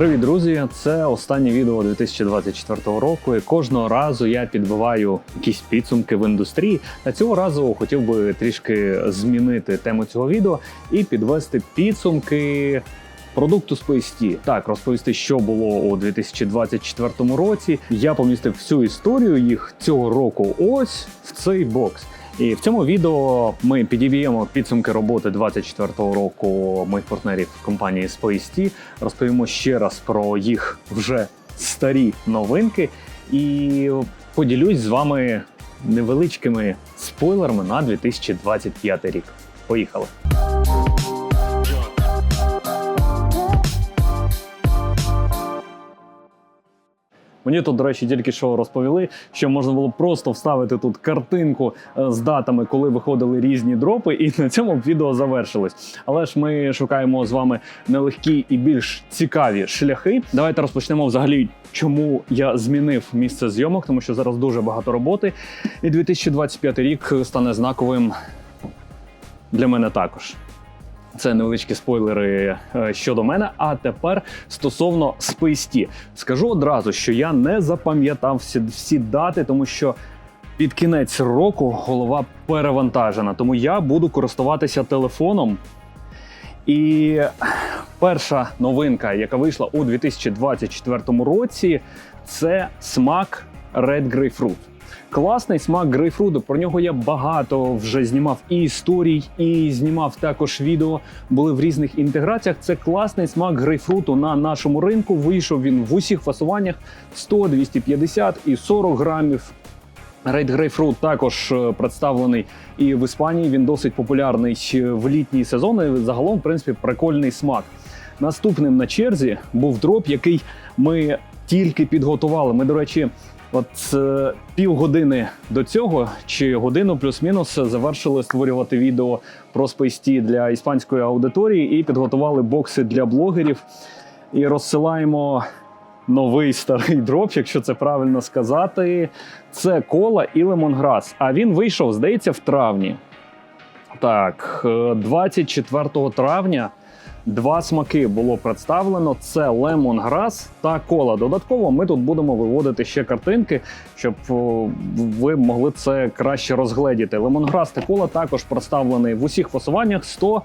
Привіт, друзі! Це останнє відео 2024 року. І кожного разу я підбиваю якісь підсумки в індустрії. Та цього разу хотів би трішки змінити тему цього відео і підвести підсумки. Продукту Space Так, розповісти, що було у 2024 році. Я помістив всю історію їх цього року ось в цей бокс. І в цьому відео ми підіб'ємо підсумки роботи 24-го року моїх партнерів компанії SpaceT, розповімо ще раз про їх вже старі новинки і поділюсь з вами невеличкими спойлерами на 2025 рік. Поїхали! Мені тут, до речі, тільки що розповіли, що можна було просто вставити тут картинку е, з датами, коли виходили різні дропи, і на цьому б відео завершилось. Але ж ми шукаємо з вами нелегкі і більш цікаві шляхи. Давайте розпочнемо взагалі. Чому я змінив місце зйомок, тому що зараз дуже багато роботи, і 2025 рік стане знаковим для мене також. Це невеличкі спойлери е, щодо мене. А тепер стосовно SpaceT. скажу одразу, що я не запам'ятав всі, всі дати, тому що під кінець року голова перевантажена. Тому я буду користуватися телефоном. І перша новинка, яка вийшла у 2024 році, це смак Red Grapefruit. Класний смак грейпфруту. Про нього я багато вже знімав і історій, і знімав також відео. Були в різних інтеграціях. Це класний смак грейпфруту на нашому ринку. Вийшов він в усіх фасуваннях: 100, 250 і 40 грамів. Рейд Грейпфрут також е, представлений і в Іспанії. Він досить популярний в літній сезон. І Загалом, в принципі, прикольний смак. Наступним на черзі був дроп, який ми тільки підготували. Ми, до речі, От е, півгодини до цього, чи годину плюс-мінус, завершили створювати відео про SpaceT для іспанської аудиторії і підготували бокси для блогерів. І розсилаємо новий старий дроп, якщо це правильно сказати. Це кола і лемонграс. А він вийшов, здається, в травні. Так, 24 е, травня Два смаки було представлено: це лемонграс та кола. Додатково ми тут будемо виводити ще картинки, щоб ви могли це краще розгледіти. Лемонграс та кола також представлений в усіх фасуваннях 100,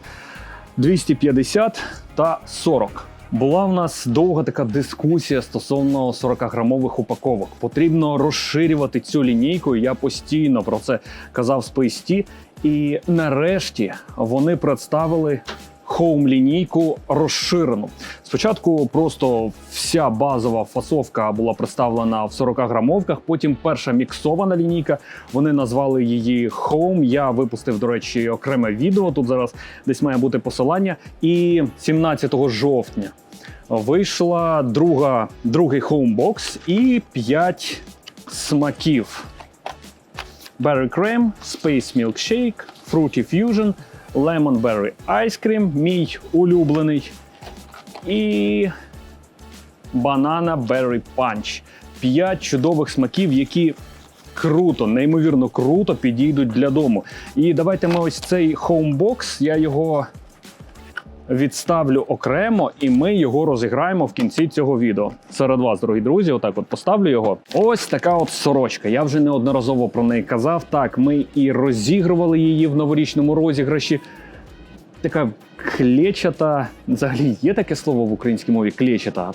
250 та 40. Була в нас довга така дискусія стосовно 40-грамових упаковок. Потрібно розширювати цю лінійку. Я постійно про це казав з PST. І нарешті вони представили Home лінійку розширену. Спочатку просто вся базова фасовка була представлена в 40 грамовках. Потім перша міксована лінійка. Вони назвали її Home. Я випустив, до речі, окреме відео. Тут зараз десь має бути посилання. І 17 жовтня вийшла друга, другий Homebox і 5 смаків. Berry Cream, Space Milkshake, Fruity Fusion – Lemon Berry Ice Cream, мій улюблений. І Banana Berry Punch. П'ять чудових смаків, які круто, неймовірно круто підійдуть для дому. І давайте ми ось цей хоумбокс, я його відставлю окремо, і ми його розіграємо в кінці цього відео. Серед вас, дорогі друзі, отак от поставлю його. Ось така от сорочка. Я вже неодноразово про неї казав. Так, ми і розігрували її в новорічному розіграші. Така клечата, взагалі є таке слово в українській мові клечата.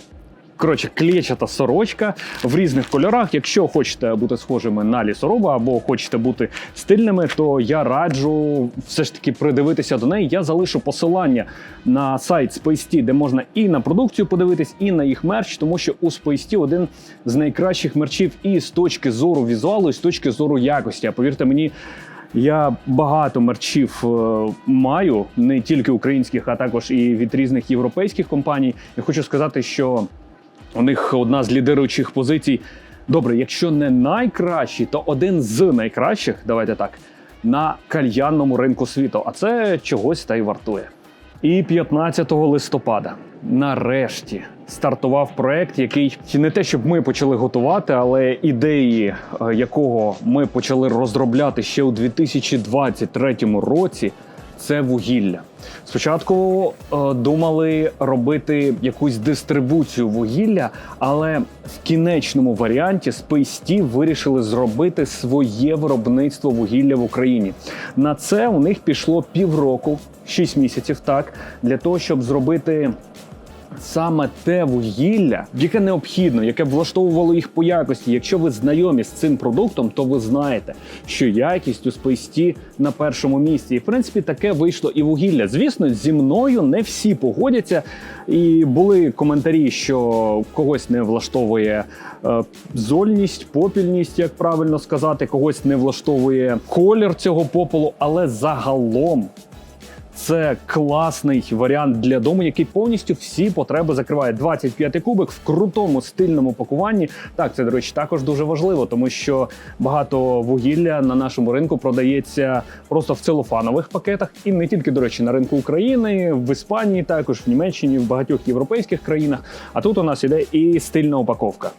Коротше, клечата сорочка в різних кольорах. Якщо хочете бути схожими на лісоруба або хочете бути стильними, то я раджу все ж таки придивитися до неї. Я залишу посилання на сайт SpaceT, де можна і на продукцію подивитись, і на їх мерч, тому що у SpaceT один з найкращих мерчів і з точки зору візуалу, і з точки зору якості. А повірте мені. Я багато мерчів е, маю не тільки українських, а також і від різних європейських компаній. Я хочу сказати, що у них одна з лідируючих позицій. Добре, якщо не найкращий, то один з найкращих, давайте так, на кальянному ринку світу. А це чогось та й вартує. І 15 листопада нарешті стартував проект, який не те, щоб ми почали готувати, але ідеї е, якого ми почали розробляти ще у 2023 році. Це вугілля. Спочатку е, думали робити якусь дистрибуцію вугілля, але в кінечному варіанті Space вирішили зробити своє виробництво вугілля в Україні. На це у них пішло півроку, 6 місяців, так, для того, щоб зробити саме те вугілля, яке необхідно, яке влаштовувало їх по якості. Якщо ви знайомі з цим продуктом, то ви знаєте, що якість у спейсті на першому місці. І в принципі таке вийшло і вугілля. Звісно, зі мною не всі погодяться. І були коментарі, що когось не влаштовує е, зольність, попільність, як правильно сказати, когось не влаштовує колір цього попелу, але загалом. Це класний варіант для дому, який повністю всі потреби закриває. 25 кубик в крутому стильному пакуванні. Так, це до речі, також дуже важливо, тому що багато вугілля на нашому ринку продається просто в целофанових пакетах, і не тільки до речі, на ринку України, в Іспанії, також в Німеччині, в багатьох європейських країнах. А тут у нас іде і стильна упаковка.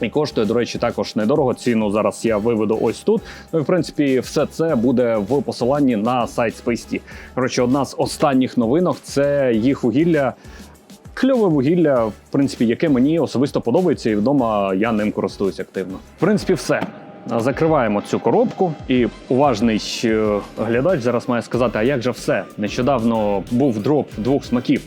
І коштує, до речі, також недорого. Ціну зараз я виведу ось тут. Ну і в принципі, все це буде в посиланні на сайт SpaceT. Коротше, одна з останніх новинок це їх вугілля. Кльове вугілля, в принципі, яке мені особисто подобається, і вдома я ним користуюсь активно. В принципі, все. Закриваємо цю коробку, і уважний е, глядач зараз має сказати: а як же все? Нещодавно був дроп двох смаків.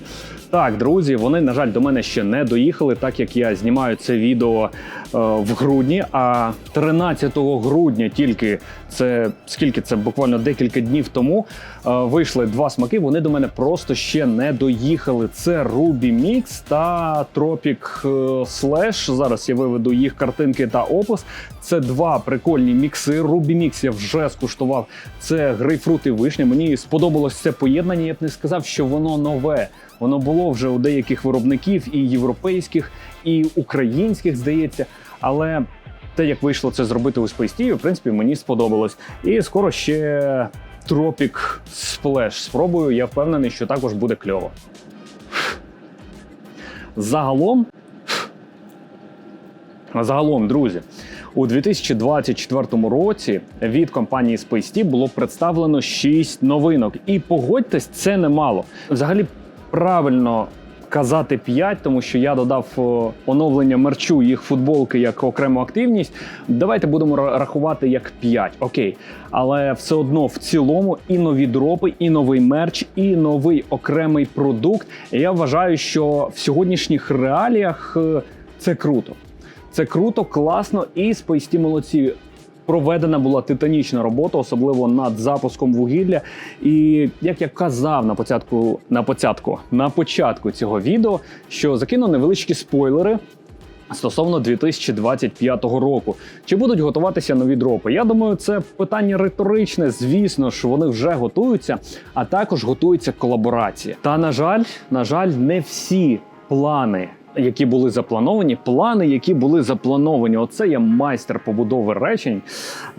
Так, друзі, вони, на жаль, до мене ще не доїхали, так як я знімаю це відео е, в грудні. А 13 грудня тільки це скільки це буквально декілька днів тому е, вийшли два смаки. Вони до мене просто ще не доїхали. Це Ruby Mix та Tropic е, Slash. Зараз я виведу їх картинки та опис. Це два прикольні мікси. Ruby Mix я вже скуштував. Це грейпфрут і вишня. Мені сподобалось це поєднання. Я б не сказав, що воно нове. Воно було вже у деяких виробників і європейських, і українських, здається. Але те, як вийшло це зробити у Space в принципі, мені сподобалось. І скоро ще Tropic Splash спробую. Я впевнений, що також буде кльово. Загалом. Загалом, друзі, у 2024 році від компанії SpaceT було представлено 6 новинок. І погодьтесь, це немало. Взагалі правильно казати 5, тому що я додав оновлення мерчу їх футболки як окрему активність. Давайте будемо рахувати як 5, окей. Але все одно в цілому і нові дропи, і новий мерч, і новий окремий продукт. Я вважаю, що в сьогоднішніх реаліях е, це круто. Це круто, класно і спойсті молодці. Проведена була титанічна робота, особливо над запуском вугілля. І як я казав на початку, на початку, на початку цього відео, що закину невеличкі спойлери. Стосовно 2025 року, чи будуть готуватися нові дропи? Я думаю, це питання риторичне. Звісно ж, вони вже готуються, а також готується колаборація. Та на жаль, на жаль, не всі плани які були заплановані, плани, які були заплановані. Оце я майстер побудови речень.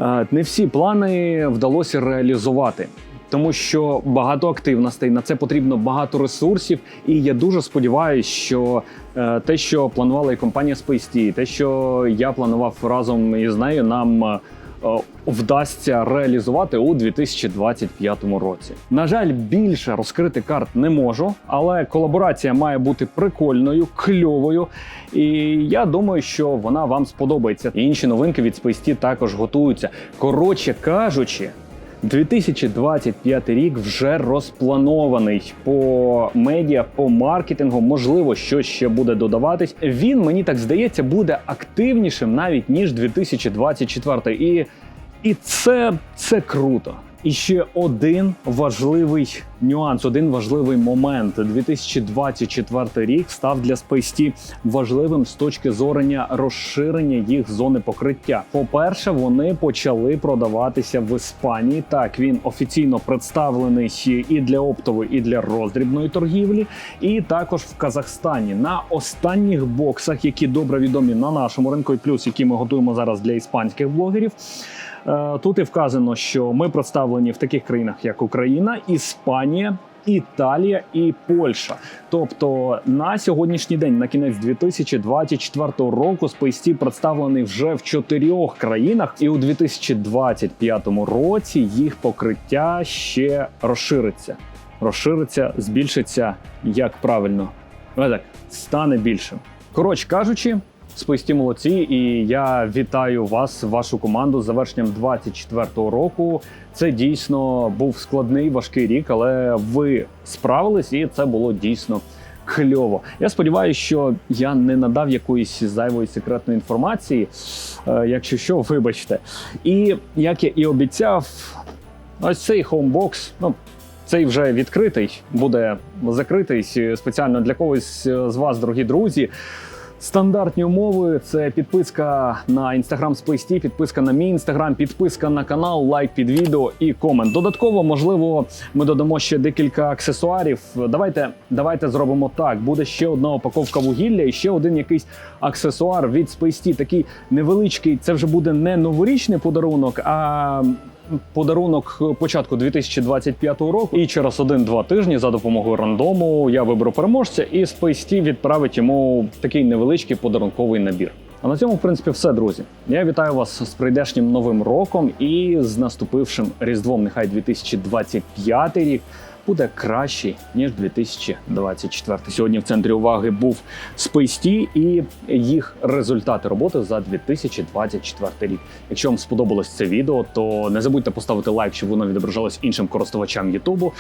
Е, Не всі плани вдалося реалізувати. Тому що багато активностей на це потрібно багато ресурсів, і я дуже сподіваюся, що е, те, що планувала і компанія SpaceT, те, що я планував разом із нею, нам е, вдасться реалізувати у 2025 році. На жаль, більше розкрити карт не можу, але колаборація має бути прикольною, кльовою. І я думаю, що вона вам сподобається. Інші новинки від SpaceT також готуються. Коротше кажучи. 2025 рік вже розпланований по медіа, по маркетингу. Можливо, щось ще буде додаватись. Він мені так здається буде активнішим навіть ніж 2024. І, і це, це круто. І ще один важливий нюанс, один важливий момент. 2024 рік став для SpaceT важливим з точки зорення розширення їх зони покриття. По-перше, вони почали продаватися в Іспанії. Так він офіційно представлений і для оптової, і для роздрібної торгівлі, і також в Казахстані на останніх боксах, які добре відомі на нашому ринку, і плюс які ми готуємо зараз для іспанських блогерів. Е, Тут і вказано, що ми представлені в таких країнах, як Україна, Іспанія, Італія і Польща. Тобто на сьогоднішній день, на кінець 2024 року, SpaceT представлений вже в чотирьох країнах, і у 2025 році їх покриття ще розшириться. Розшириться, збільшиться, як правильно, так, стане більшим. Коротше кажучи, списті молодці, і я вітаю вас, вашу команду з завершенням 24-го року. Це дійсно був складний важкий рік, але ви справились, і це було дійсно кльово. Я сподіваюся, що я не надав якоїсь зайвої секретної інформації. Е, якщо що, вибачте. І як я і обіцяв, ось цей хоумбокс, ну. Цей вже відкритий, буде закритий спеціально для когось з вас, дорогі друзі. Стандартні умови це підписка на Instagram SpaceT, підписка на мій інстаграм, підписка на канал, лайк під відео і комент. Додатково, можливо, ми додамо ще декілька аксесуарів. Давайте, давайте зробимо так. Буде ще одна упаковка вугілля і ще один якийсь аксесуар від SpaceT. Такий невеличкий. Це вже буде не новорічний подарунок, а подарунок початку 2025 року. І через один-два тижні за допомогою рандому я виберу переможця, і SpaceT відправить йому такий невеличкий подарунковий набір. А на цьому, в принципі, все, друзі. Я вітаю вас з прийдешнім новим роком і з наступившим Різдвом. Нехай 2025 рік буде кращий ніж 2024. Сьогодні в центрі уваги був SpaceT і їх результати роботи за 2024 рік. Якщо вам сподобалось це відео, то не забудьте поставити лайк, щоб воно відображалось іншим користувачам Ютубу.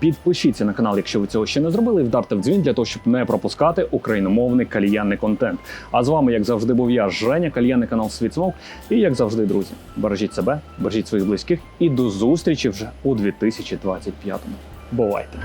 Підпишіться на канал, якщо ви цього ще не зробили, і вдарте в дзвін для того, щоб не пропускати україномовний кальянний контент. А з вами, як завжди, був я, Женя, кальянний канал Світ Смок. І як завжди, друзі, бережіть себе, бережіть своїх близьких і до зустрічі вже у 2025-му. Boa, então.